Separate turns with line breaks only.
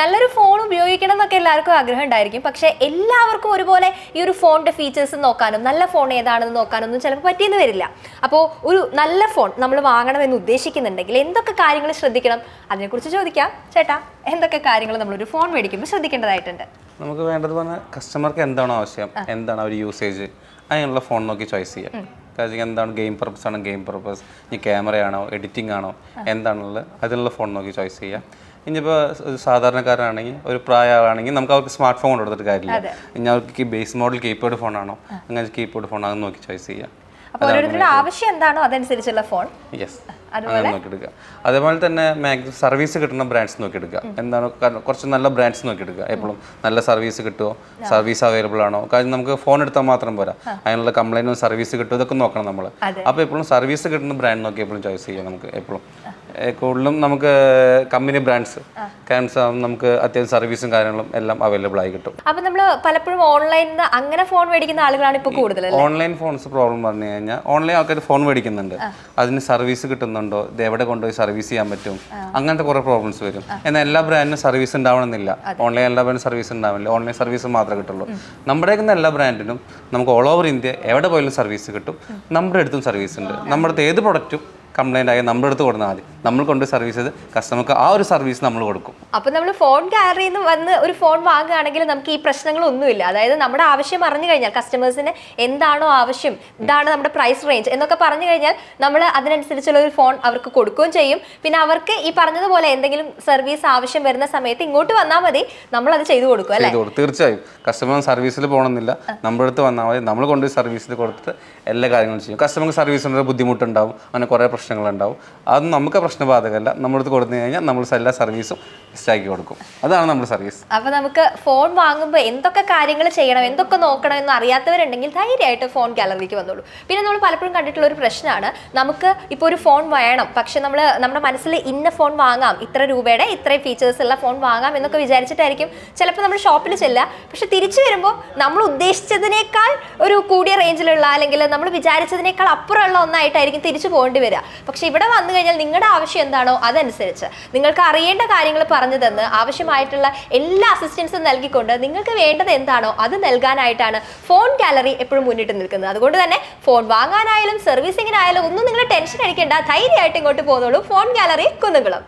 നല്ലൊരു ഫോൺ ഉപയോഗിക്കണം എന്നൊക്കെ എല്ലാവർക്കും ആഗ്രഹം ഉണ്ടായിരിക്കും. പക്ഷേ എല്ലാവർക്കും ഒരുപോലെ ഈ ഒരു ഫോണിന്റെ ഫീച്ചേഴ്സ് നോക്കാനും നല്ല ഫോൺ ഏതാണെന്ന് നോക്കാനൊന്നും ചിലപ്പോൾ പറ്റിയെന്ന് വരില്ല. അപ്പോൾ ഒരു നല്ല ഫോൺ നമ്മൾ വാങ്ങണമെന്ന് ഉദ്ദേശിക്കുന്നുണ്ടെങ്കിൽ എന്തൊക്കെ കാര്യങ്ങൾ ശ്രദ്ധിക്കണം? അതിനെക്കുറിച്ച് ചോദിക്കാം. ചേട്ടാ എന്തൊക്കെ കാര്യങ്ങൾ നമ്മളൊരു ഫോൺ മേടിക്കുമ്പോൾ ശ്രദ്ധിക്കേണ്ടതായിട്ടുണ്ട്?
നമുക്ക് വേണ്ടത് പറഞ്ഞാൽ കസ്റ്റമർക്ക് എന്താണോ ആവശ്യം എന്താണ് അവർ യൂസേജ് അതിനുള്ള ഫോൺ നോക്കി ചോയ്സ് ചെയ്യാം. കാരണം എന്താണ് ഗെയിം പർപ്പസ് ആണ് ഗെയിം പർപ്പസ് ഇനി ക്യാമറയാണോ എഡിറ്റിംഗ് ആണോ എന്താണുള്ളത്? അതിനുള്ള ഫോൺ നോക്കി ചോയ്സ് ചെയ്യാം. ഇനിയിപ്പോൾ ഒരു സാധാരണക്കാരാണെങ്കിൽ ഒരു പ്രായമാണെങ്കിൽ നമുക്ക് അവർക്ക് സ്മാർട്ട് ഫോൺ കൊടുത്തിട്ട് കാര്യമില്ല. ഇനി അവർക്ക് ബേസ് മോഡൽ കീപാഡ് ഫോണാണോ അങ്ങനെ കീപാഡ് ഫോൺ ആണെന്ന് നോക്കി ചോയ്സ് ചെയ്യാം.
അപ്പോൾ ഓരോരുത്തരുടെ ആവശ്യം എന്താണോ അതനുസരിച്ചുള്ള ഫോൺ
യെസ് അങ്ങനെ നോക്കിയെടുക്കുക. അതേപോലെ തന്നെ മാക്സിമം സർവീസ് കിട്ടുന്ന ബ്രാൻഡ്സ് നോക്കിയെടുക്കുക. എന്താണ് കുറച്ച് നല്ല ബ്രാൻഡ്സ് നോക്കിയെടുക്കുക. എപ്പോഴും നല്ല സർവീസ് കിട്ടുമോ സർവീസ് അവൈലബിൾ ആണോ? കാര്യം നമുക്ക് ഫോൺ എടുത്താൽ മാത്രം പോരാ. അതിനുള്ള കംപ്ലൈന്റും സർവീസ് കിട്ടുമോ ഇതൊക്കെ നോക്കണം നമ്മൾ അപ്പോൾ എപ്പോഴും സർവീസ് കിട്ടുന്ന ബ്രാൻഡ് നോക്കി എപ്പോഴും ചോയ്സ് ചെയ്യാം നമുക്ക് എപ്പോഴും. കൂടുതലും നമുക്ക് കമ്പനി ബ്രാൻഡ്സ് ക്യാൻസ് നമുക്ക് അത്യാവശ്യം സർവീസും കാര്യങ്ങളും എല്ലാം അവൈലബിൾ ആയി കിട്ടും.
അപ്പോൾ നമ്മൾ പലപ്പോഴും ഓൺലൈനിൽ നിന്ന് അങ്ങനെ ഫോൺ മേടിക്കുന്ന ആളുകളാണ് ഇപ്പോൾ കൂടുതൽ
ഓൺലൈൻ ഫോൺസ് പ്രോബ്ലം പറഞ്ഞു കഴിഞ്ഞാൽ ഓൺലൈൻ ആൾക്കാർ ഫോൺ മേടിക്കുന്നുണ്ട്. അതിന് സർവീസ് കിട്ടുന്നുണ്ടോ ഇത് എവിടെ കൊണ്ടുപോയി സർവീസ് ചെയ്യാൻ പറ്റും? അങ്ങനത്തെ കുറേ പ്രോബ്ലംസ് വരും. എന്നാൽ എല്ലാ ബ്രാൻഡിനും സർവീസ് ഉണ്ടാവണമെന്നില്ല. ഓൺലൈൻ എല്ലാ ബ്രാൻഡും സർവീസ് ഉണ്ടാവില്ല ഓൺലൈൻ സർവീസ് മാത്രമേ കിട്ടുള്ളൂ. നമ്മുടെ എല്ലാ ബ്രാൻഡിനും നമുക്ക് ഓൾ ഓവർ ഇന്ത്യ എവിടെ പോയാലും സർവീസ് കിട്ടും. നമ്മുടെ അടുത്തും സർവീസ് ഉണ്ട്. നമ്മുടെ ഏത് പ്രൊഡക്റ്റും കംപ്ലൈന്റ് ആയി നമ്മുടെ അടുത്ത് കൊടുത്താൽ മതി. നമ്മൾ കൊണ്ട് സർവീസ് ചെയ്ത് കസ്റ്റമർക്ക് ആ ഒരു സർവീസ് നമ്മൾ കൊടുക്കും.
അപ്പോൾ നമ്മൾ ഫോൺ ഗാലറിയിൽ നിന്ന് വന്ന് ഒരു ഫോൺ വാങ്ങുകയാണെങ്കിൽ നമുക്ക് ഈ പ്രശ്നങ്ങളൊന്നുമില്ല. അതായത് നമ്മുടെ ആവശ്യം അറിഞ്ഞു കഴിഞ്ഞാൽ കസ്റ്റമേഴ്സിന് എന്താണോ ആവശ്യം ഇതാണ് നമ്മുടെ പ്രൈസ് റേഞ്ച് എന്നൊക്കെ പറഞ്ഞു കഴിഞ്ഞാൽ നമ്മൾ അതിനനുസരിച്ചുള്ള ഒരു ഫോൺ അവർക്ക് കൊടുക്കുകയും ചെയ്യും. പിന്നെ അവർക്ക് ഈ പറഞ്ഞതുപോലെ എന്തെങ്കിലും സർവീസ് ആവശ്യം വരുന്ന സമയത്ത് ഇങ്ങോട്ട് വന്നാൽ മതി. നമ്മൾ അത് ചെയ്തു കൊടുക്കും അല്ലേ?
തീർച്ചയായും. കസ്റ്റമർ സർവീസിൽ പോകണമെന്നില്ല. നമ്മുടെ അടുത്ത് വന്നാൽ മതി. നമ്മൾ കൊണ്ട് സർവീസിൽ കൊടുത്തിട്ട് എല്ലാ കാര്യങ്ങളും ചെയ്യും. കസ്റ്റമർക്ക് സർവീസിന്റെ ബുദ്ധിമുട്ടുണ്ടാവും. അങ്ങനെ കുറേ പ്രശ്നങ്ങളുണ്ടാവും. അതൊന്നും നമുക്ക് പ്രശ്നബാധകമല്ല. നമ്മളടുത്ത് കൊടുത്തു കഴിഞ്ഞാൽ നമ്മൾ എല്ലാ സർവീസും ആക്കി കൊടുക്കും. അതാണ് നമ്മുടെ സർവീസ്.
അപ്പൊ നമുക്ക് ഫോൺ വാങ്ങുമ്പോൾ എന്തൊക്കെ കാര്യങ്ങൾ ചെയ്യണം എന്തൊക്കെ നോക്കണം എന്ന് അറിയാത്തവരുണ്ടെങ്കിൽ ധൈര്യമായിട്ട് ഫോൺ ഗാലറിക്ക് വന്നോളൂ. പിന്നെ നമ്മൾ പലപ്പോഴും കണ്ടിട്ടുള്ള ഒരു പ്രശ്നമാണ്. നമുക്ക് ഇപ്പോൾ ഒരു ഫോൺ വേണം. പക്ഷെ നമ്മൾ നമ്മുടെ മനസ്സിൽ ഇന്ന ഫോൺ വാങ്ങാം ഇത്ര രൂപയുടെ ഇത്രയും ഫീച്ചേഴ്സ് ഉള്ള ഫോൺ വാങ്ങാം എന്നൊക്കെ വിചാരിച്ചിട്ടായിരിക്കും ചിലപ്പോൾ നമ്മൾ ഷോപ്പിൽ ചെല്ലുക. പക്ഷെ തിരിച്ചു വരുമ്പോൾ നമ്മൾ ഉദ്ദേശിച്ചതിനേക്കാൾ ഒരു കൂടിയ റേഞ്ചിലുള്ള അല്ലെങ്കിൽ നമ്മൾ വിചാരിച്ചതിനേക്കാൾ അപ്പുറമുള്ള ഒന്നായിട്ടായിരിക്കും തിരിച്ചു പോകേണ്ടി വരിക. പക്ഷെ ഇവിടെ വന്നു കഴിഞ്ഞാൽ നിങ്ങളുടെ ആവശ്യം എന്താണോ അതനുസരിച്ച്. നിങ്ങൾക്ക് അറിയേണ്ട കാര്യങ്ങൾ പറഞ്ഞു തന്ന് ആവശ്യമായിട്ടുള്ള എല്ലാ അസിസ്റ്റൻസും നൽകിക്കൊണ്ട് നിങ്ങൾക്ക് വേണ്ടത് എന്താണോ അത് നൽകാനായിട്ടാണ് ഫോൺ ഗാലറി എപ്പോഴും മുന്നിട്ട് നിൽക്കുന്നത്. അതുകൊണ്ട് തന്നെ ഫോൺ വാങ്ങാനായാലും സർവീസിങ്ങിനായാലും ഒന്നും നിങ്ങൾ ടെൻഷൻ അടിക്കേണ്ട. ധൈര്യമായിട്ട് ഇങ്ങോട്ട് പോകുന്നുള്ളൂ ഫോൺ ഗാലറി കുന്നുകുളം.